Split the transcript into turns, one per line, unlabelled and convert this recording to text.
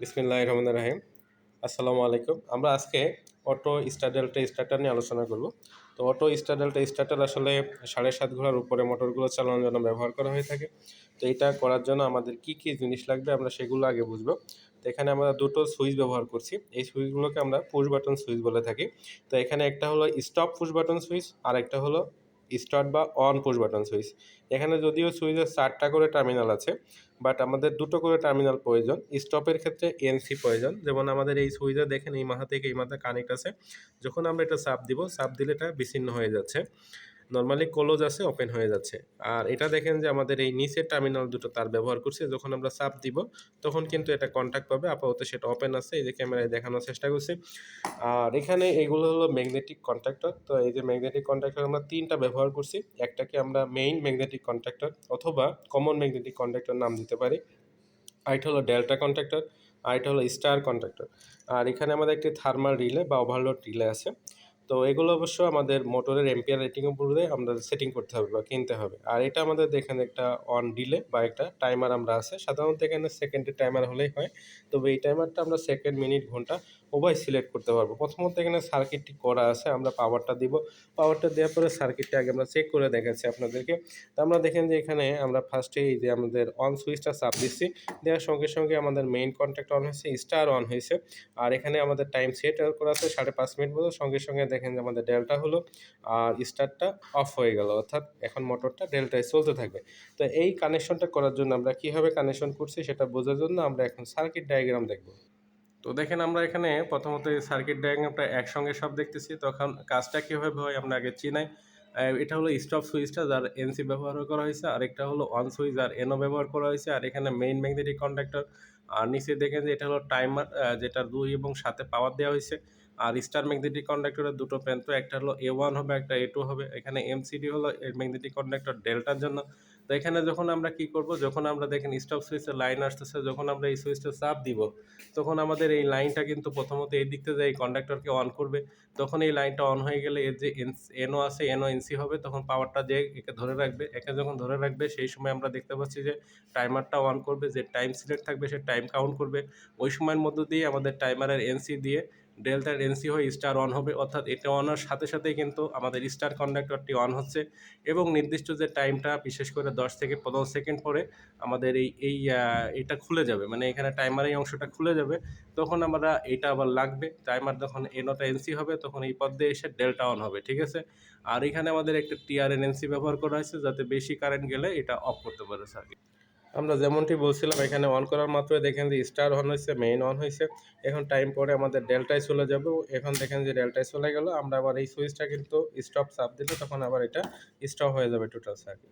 বিসমিল্লাহ রহমান রাহিম আসসালামু আলাইকুম। আমরা আজকে অটো স্টাডেলটা স্টার্টার নিয়ে আলোচনা করব। তো অটো স্টাডেলটা স্টার্টার আসলে সাড়ে সাত ঘোড়ার উপরে মোটরগুলো চালানোর জন্য ব্যবহার করা হয়ে থাকে। তো এটা করার জন্য আমাদের কি কি জিনিস লাগবে আমরা সেগুলো আগে বুঝব। তো এখানে আমরা দুটো সুইচ ব্যবহার করছি। এই সুইচগুলোকে আমরা পুশ বাটন সুইচ বলে থাকি। তো এখানে একটা হলো স্টপ পুশ বাটন সুইচ আর একটা হলো স্টার্ট বা অন পুশ বাটন সুইচ এখানে যদিও সুইচের চারটা করে টার্মিনাল আছে বাট আমাদের দুটো করে টার্মিনাল প্রয়োজন। স্টপের ক্ষেত্রে এনসি প্রয়োজন। যেমন আমাদের এই সুইচে দেখেন এই মাথা থেকে এই মাথা কানেক্ট আছে। যখন আমরা এটা চাপ দিব চাপ দিলে এটা বিচ্ছিন্ন হয়ে যাচ্ছে। নর্মালি ক্লোজ আছে ওপেন হয়ে যাচ্ছে। আর এটা দেখেন যে আমাদের এই নিচের টার্মিনাল দুটো তার ব্যবহার করছে, যখন আমরা চাপ দিব, তখন কিন্তু এটা কন্ট্যাক্ট পাবে। আপাতত সেটা ওপেন আছে, এই যে ক্যামেরায় দেখানোর চেষ্টা করছি। আর এখানে এগুলো হলো ম্যাগনেটিক কন্ট্রাক্টর তো এই যে ম্যাগনেটিক কন্ট্রাক্টর আমরা তিনটা ব্যবহার করছি। একটাকে আমরা মেইন ম্যাগনেটিক কন্ট্রাক্টর অথবা কমন ম্যাগনেটিক কন্ট্রাক্টর নাম দিতে পারি। আরেকটা হলো ডেল্টা কন্ট্রাক্টর আরেকটা হলো স্টার কন্ট্রাক্টর আর এখানে আমাদের একটি থার্মাল রিলে বা ওভারলোড রিলে আছে। তো এগুলো অবশ্য আমাদের মোটরের এম্পিয়ার রেটিং উপরে আমরা সেটিং করতে হবে বা কিনতে হবে। আর এটা আমাদের এখানে একটা অন ডিলে বা একটা টাইমার আমরা আছে। সাধারণত এখানে সেকেন্ডের টাইমার হলেই হয়। তবে এই টাইমারটা আমরা সেকেন্ড মিনিট ঘণ্টা উভয় সিলেক্ট করতে পারব। প্রথমত এখানে সার্কিটটি করা আছে, আমরা পাওয়ারটা দিব। পাওয়ারটা দেওয়ার পরে সার্কিটটা আগে আমরা চেক করে দেখাচ্ছি আপনাদেরকে। তো আমরা দেখেন যে এখানে আমরা ফার্স্টে এই যে আমাদের অন সুইচটা চাপ দিচ্ছি। দেওয়ার সঙ্গে সঙ্গে আমাদের মেইন কন্ট্যাক্ট অন হয়েছে স্টার অন হয়েছে। আর এখানে আমাদের টাইম সেট করা আছে, সাড়ে পাঁচ মিনিট মতো। সঙ্গে সঙ্গে দেখেন যে আমাদের ডেল্টা হলো, আর স্টারটা অফ হয়ে গেল। অর্থাৎ এখন মোটরটা ডেল্টায় চলতে থাকবে। তো এই কানেকশনটা করার জন্য আমরা কীভাবে কানেকশন করছি সেটা বোঝার জন্য আমরা এখন সার্কিট ডায়াগ্রাম দেখব। তো দেখেন আমরা এখানে প্রথমত সার্কিট ডায়াগ্রামটা একসঙ্গে সব দেখতেছি। তখন কাজটা কীভাবে হয় আমরা আগে চিনাই। এটা হলো স্টপ সুইচটা যার এনসি ব্যবহার করা হয়েছে। আর একটা হলো অন সুইচ যার এনও ব্যবহার করা হয়েছে। আর এখানে মেইন ম্যাগনেটিক কন্ডাক্টর আর নিচে দেখেন যে এটা হলো টাইমার যেটা দুই এবং সাথে পাওয়ার দেওয়া হয়েছে। আর স্টার ম্যাগনেটিক কন্ডাক্টরের দুটো প্যান্ট একটা হলো এ ওয়ান হবে, একটা এ টু হবে। এখানে এমসিডি হলো ম্যাগনেটিক কন্ডাক্টর ডেল্টার জন্য। তো এখানে যখন আমরা কি করব, যখন আমরা দেখেন স্টপ সুইচের লাইন আসতেছে, যখন আমরা এই সুইচটা চাপ দিব, তখন আমাদের এই লাইনটা কিন্তু প্রথমত এই দিক থেকে এই কন্ডাক্টরকে অন করবে। তখন এই লাইনটা অন হয়ে গেলে এর যে এনও আছে এনও এনসি হবে, তখন পাওয়ারটা যে একে ধরে রাখবে, একে যখন ধরে রাখবে, সেই সময় আমরা দেখতে পাচ্ছি যে টাইমারটা অন করবে, যে টাইম সিলেক্ট থাকবে, সে টাইম কাউন্ট করবে। ওই সময়ের মধ্য দিয়ে আমাদের টাইমারের এনসি দিয়ে ডেল্টার এনসি হয়ে স্টার অন হবে, অর্থাৎ এটা অনার সাথে সাথেই কিন্তু আমাদের স্টার কন্ডাক্টরটি অন হচ্ছে এবং নির্দিষ্ট যে টাইমটা বিশেষ করে দশ থেকে পনেরো সেকেন্ড পরে আমাদের এই এই এটা খুলে যাবে। মানে এখানে টাইমার এই অংশটা খুলে যাবে, তখন আমরা এটা আবার লাগবে। টাইমার যখন এনওটা এনসি হবে, তখন এই পদ দিয়ে এসে ডেল্টা অন হবে, ঠিক আছে? আর এখানে আমাদের একটা টিআরএন এনসি ব্যবহার করা হয়েছে, যাতে বেশি কারেন্ট গেলে এটা অফ করতে পারে সার্কিট আমরা যেমনটি বলছিলাম, এখানে অন করার মাত্র দেখেন যে স্টার অন হয়েছে মেইন অন হয়েছে। এখন টাইম পরে আমাদের ডেল্টায় চলে যাব। এখন দেখেন যে ডেল্টায় চলে গেল। আমরা আবার এই সুইচটা কিন্তু স্টপ চাপ দিলে তখন আবার এটা স্টপ হয়ে যাবে টোটাল সার্কিট